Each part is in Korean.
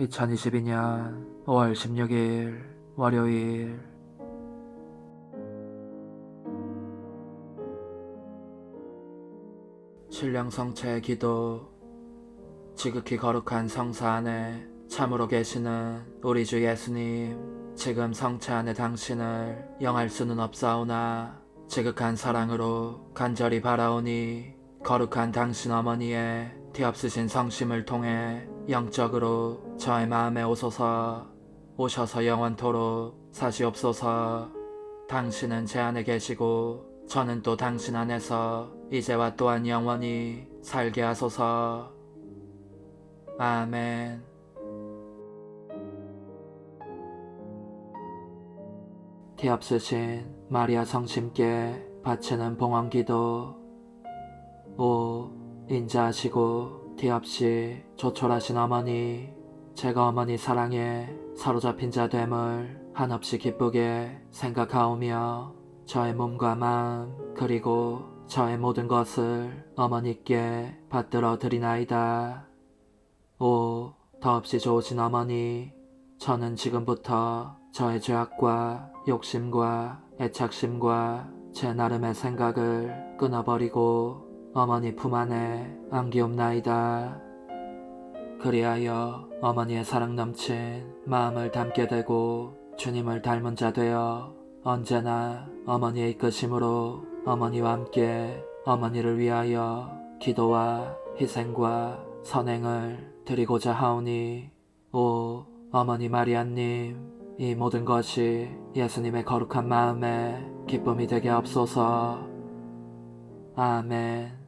2022년 5월 16일 월요일. 신령 성체의 기도 지극히 거룩한 성사 안에 참으로 계시는 우리 주 예수님 지금 성체 안에 당신을 영할 수는 없사오나 지극한 사랑으로 간절히 바라오니 거룩한 당신 어머니의 뒤없으신 성심을 통해 영적으로 저의 마음에 오소서. 오셔서 영원토록 사시옵소서. 당신은 제 안에 계시고 저는 또 당신 안에서 이제와 또한 영원히 살게 하소서. 아멘. 뒤없으신 마리아 성심께 바치는 봉헌기도 오 인자하시고 뒤없이 조촐하신 어머니 제가 어머니 사랑에 사로잡힌 자 됨을 한없이 기쁘게 생각하오며 저의 몸과 마음 그리고 저의 모든 것을 어머니께 받들어 드리나이다. 오 더없이 좋으신 어머니 저는 지금부터 저의 죄악과 욕심과 애착심과 제 나름의 생각을 끊어버리고 어머니 품 안에 안기옵나이다. 그리하여 어머니의 사랑 넘친 마음을 담게 되고 주님을 닮은 자 되어 언제나 어머니의 이끄심으로 어머니와 함께 어머니를 위하여 기도와 희생과 선행을 드리고자 하오니 오 어머니 마리아님 이 모든 것이 예수님의 거룩한 마음에 기쁨이 되게 없소서. 아멘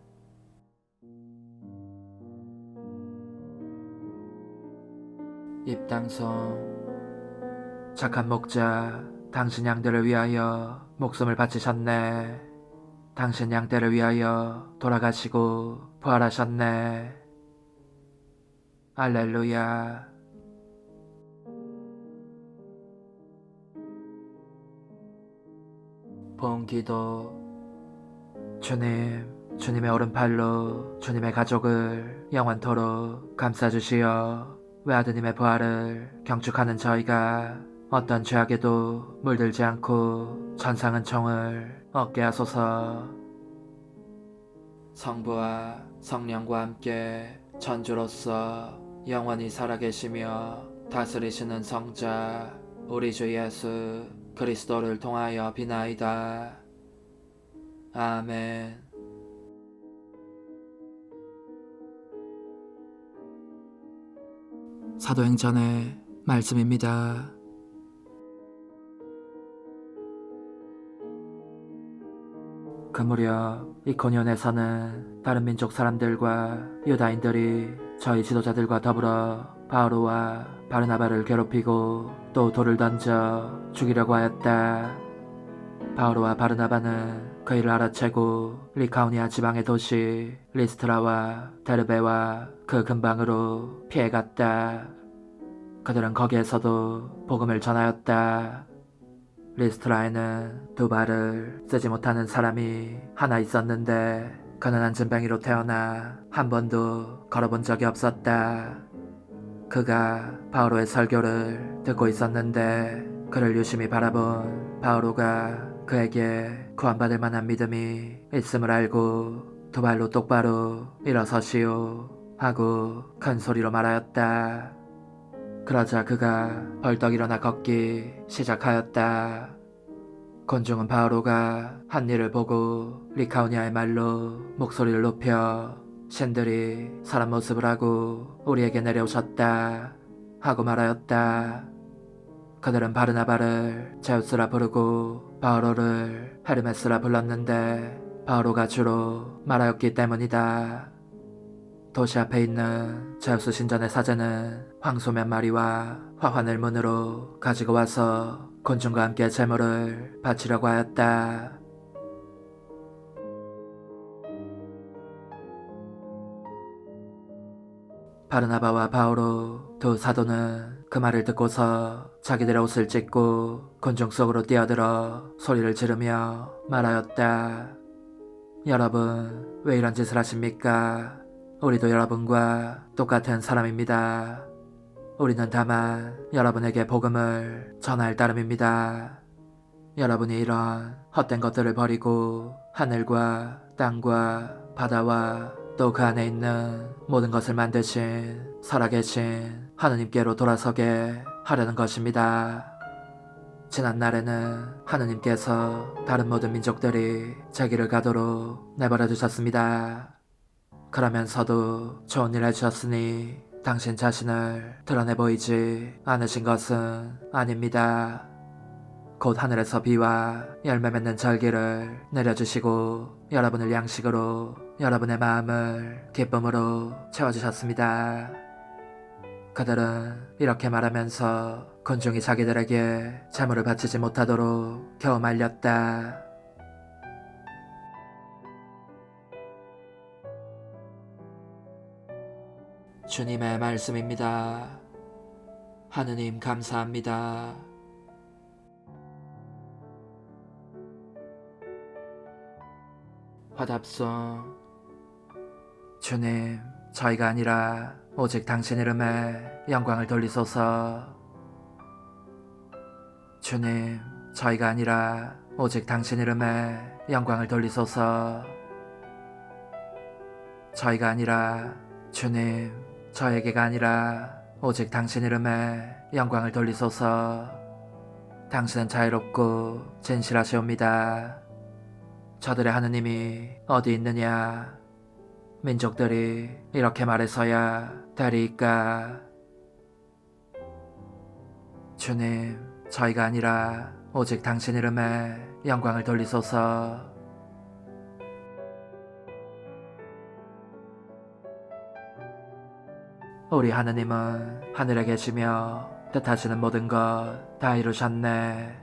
입당성 착한 목자 당신 양들을 위하여 목숨을 바치셨네. 당신 양떼를 위하여 돌아가시고 부활하셨네. 알렐루야. 본기도. 주님 주님의 오른팔로 주님의 가족을 영원토록 감싸주시어 외아드님의 부활을 경축하는 저희가 어떤 죄악에도 물들지 않고 천상은총을 얻게 하소서 성부와 성령과 함께 천주로서 영원히 살아계시며 다스리시는 성자 우리 주 예수 그리스도를 통하여 비나이다. 아멘. 사도행전의 말씀입니다. 그 무렵 이코니온에서는 다른 민족 사람들과 유다인들이 저희 지도자들과 더불어 바오로와 바르나바를 괴롭히고 또 돌을 던져 죽이려고 하였다. 바오로와 바르나바는 그 일을 알아채고 리카오니아 지방의 도시 리스트라와 데르베와 그 근방으로 피해갔다. 그들은 거기에서도 복음을 전하였다. 리스트라에는 두 발을 쓰지 못하는 사람이 하나 있었는데 그는 안전뱅이로 태어나 한 번도 걸어본 적이 없었다. 그가 바오로의 설교를 듣고 있었는데 그를 유심히 바라본 바오로가 그에게 구원받을 만한 믿음이 있음을 알고 두 발로 똑바로 일어서시오 하고 큰 소리로 말하였다. 그러자 그가 벌떡 일어나 걷기 시작하였다. 곤중은 바오로가 한 일을 보고 리카오니아의 말로 목소리를 높여 신들이 사람 모습을 하고 우리에게 내려오셨다 하고 말하였다. 그들은 바르나바를 제우스라 부르고 바오로를 헤르메스라 불렀는데 바오로가 주로 말하였기 때문이다. 도시 앞에 있는 제우스 신전의 사제는 황소 몇 마리와 화환을 문으로 가지고 와서 곤충과 함께 제물을 바치려고 하였다. 바르나바와 바오로 두 사도는 그 말을 듣고서 자기들의 옷을 찢고 곤충 속으로 뛰어들어 소리를 지르며 말하였다. 여러분, 왜 이런 짓을 하십니까? 우리도 여러분과 똑같은 사람입니다. 우리는 다만 여러분에게 복음을 전할 따름입니다. 여러분이 이런 헛된 것들을 버리고 하늘과 땅과 바다와 또 그 안에 있는 모든 것을 만드신 살아계신 하느님께로 돌아서게 하려는 것입니다. 지난 날에는 하느님께서 다른 모든 민족들이 자기를 가도록 내버려 두셨습니다. 그러면서도 좋은 일 해주셨으니 당신 자신을 드러내 보이지 않으신 것은 아닙니다. 곧 하늘에서 비와 열매 맺는 절기를 내려주시고 여러분을 양식으로 여러분의 마음을 기쁨으로 채워주셨습니다. 그들은 이렇게 말하면서 군중이 자기들에게 재물을 바치지 못하도록 겨우 말렸다. 주님의 말씀입니다. 하느님 감사합니다. 화답송 주님 저희가 아니라 오직 당신 이름에 영광을 돌리소서. 주님 저희가 아니라 오직 당신 이름에 영광을 돌리소서. 저희가 아니라 주님 저에게가 아니라 오직 당신 이름에 영광을 돌리소서. 당신은 자유롭고 진실하시옵니다 저들의 하느님이 어디 있느냐? 민족들이 이렇게 말해서야 되리까? 주님 저희가 아니라 오직 당신 이름에 영광을 돌리소서. 우리 하느님은 하늘에 계시며 뜻하시는 모든 것 다 이루셨네.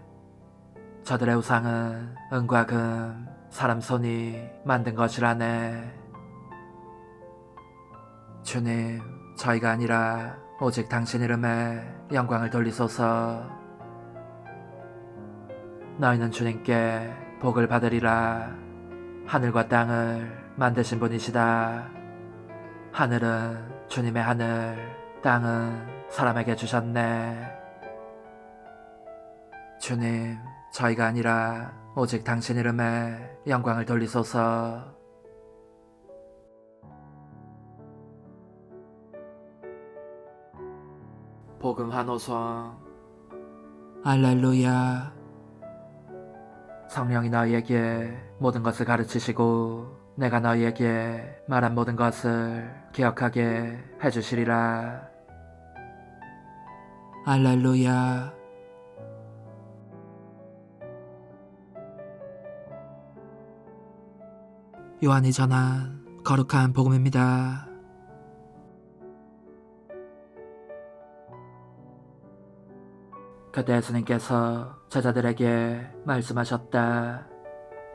저들의 우상은 은과 금, 사람 손이 만든 것이라네. 주님, 저희가 아니라 오직 당신 이름에 영광을 돌리소서. 너희는 주님께 복을 받으리라. 하늘과 땅을 만드신 분이시다. 하늘은 주님의 하늘, 땅은 사람에게 주셨네. 주님, 저희가 아니라 오직 당신 이름에 영광을 돌리소서. 복음 한호성 알렐루야. 성령이 너희에게 모든 것을 가르치시고 내가 너희에게 말한 모든 것을 기억하게 해주시리라. 알렐루야 요한이 전한 거룩한 복음입니다. 그때 예수님께서 제자들에게 말씀하셨다.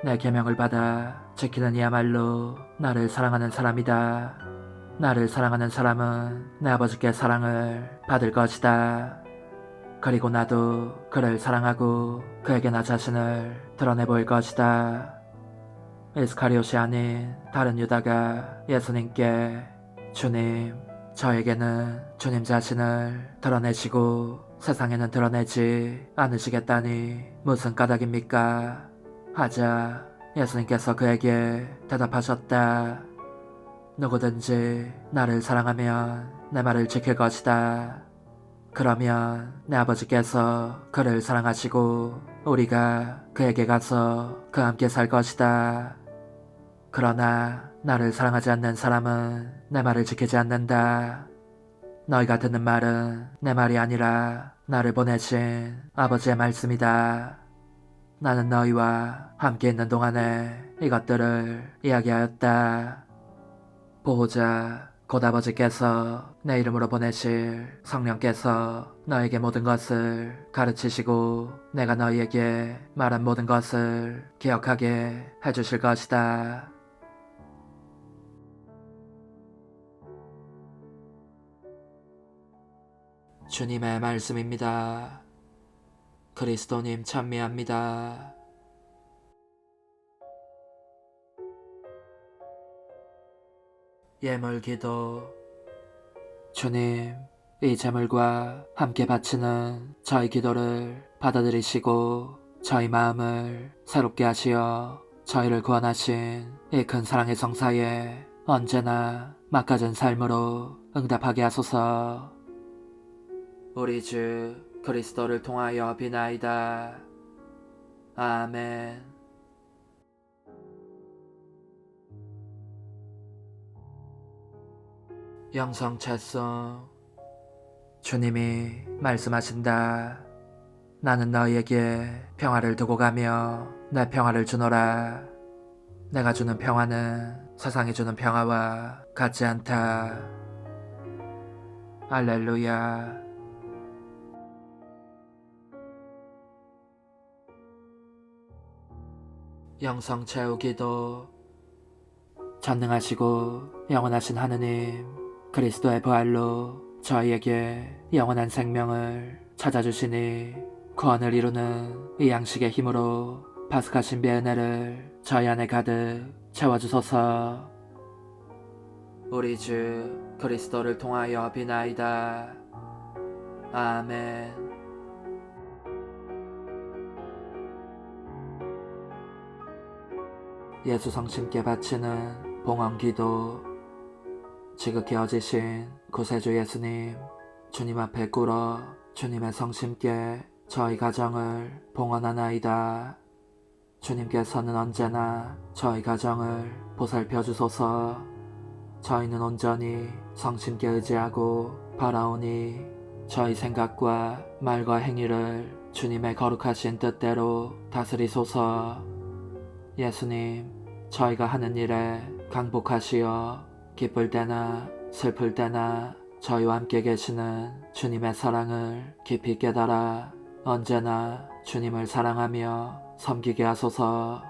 내 계명을 받아 지키는 이야말로 나를 사랑하는 사람이다. 나를 사랑하는 사람은 내 아버지께 사랑을 받을 것이다. 그리고 나도 그를 사랑하고 그에게 나 자신을 드러내 보일 것이다. 이스카리옷이 아닌 다른 유다가 예수님께 주님, 저에게는 주님 자신을 드러내시고 세상에는 드러내지 않으시겠다니 무슨 까닭입니까? 하자 예수님께서 그에게 대답하셨다. 누구든지 나를 사랑하면 내 말을 지킬 것이다. 그러면 내 아버지께서 그를 사랑하시고 우리가 그에게 가서 그와 함께 살 것이다. 그러나 나를 사랑하지 않는 사람은 내 말을 지키지 않는다. 너희가 듣는 말은 내 말이 아니라 나를 보내신 아버지의 말씀이다. 나는 너희와 함께 있는 동안에 이것들을 이야기하였다. 보호자 곧 아버지께서 내 이름으로 보내실 성령께서 너에게 모든 것을 가르치시고 내가 너희에게 말한 모든 것을 기억하게 해주실 것이다. 주님의 말씀입니다. 그리스도님 찬미합니다. 예물 기도 주님, 이 제물과 함께 바치는 저희 기도를 받아들이시고 저희 마음을 새롭게 하시어 저희를 구원하신 이 큰 사랑의 성사에 언제나 막가진 삶으로 응답하게 하소서. 우리 주 그리스도를 통하여 비나이다. 아멘. 영성 찬송 주님이 말씀하신다. 나는 너희에게 평화를 두고 가며 내 평화를 주노라. 내가 주는 평화는 세상이 주는 평화와 같지 않다. 알렐루야. 영성 채우기도 전능하시고 영원하신 하느님 그리스도의 부활로 저희에게 영원한 생명을 찾아주시니 구원을 이루는 이 양식의 힘으로 파스카 신비의 은혜를 저희 안에 가득 채워주소서. 우리 주 그리스도를 통하여 비나이다. 아멘 예수 성심께 바치는 봉헌기도 지극히 어지신 구세주 예수님 주님 앞에 꿇어 주님의 성심께 저희 가정을 봉헌하나이다. 주님께서는 언제나 저희 가정을 보살펴 주소서. 저희는 온전히 성심께 의지하고 바라오니 저희 생각과 말과 행위를 주님의 거룩하신 뜻대로 다스리소서. 예수님, 저희가 하는 일에 강복하시어 기쁠 때나 슬플 때나 저희와 함께 계시는 주님의 사랑을 깊이 깨달아 언제나 주님을 사랑하며 섬기게 하소서.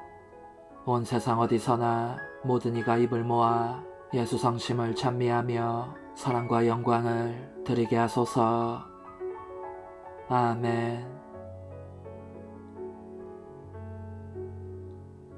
온 세상 어디서나 모든 이가 입을 모아 예수 성심을 찬미하며 사랑과 영광을 드리게 하소서. 아멘.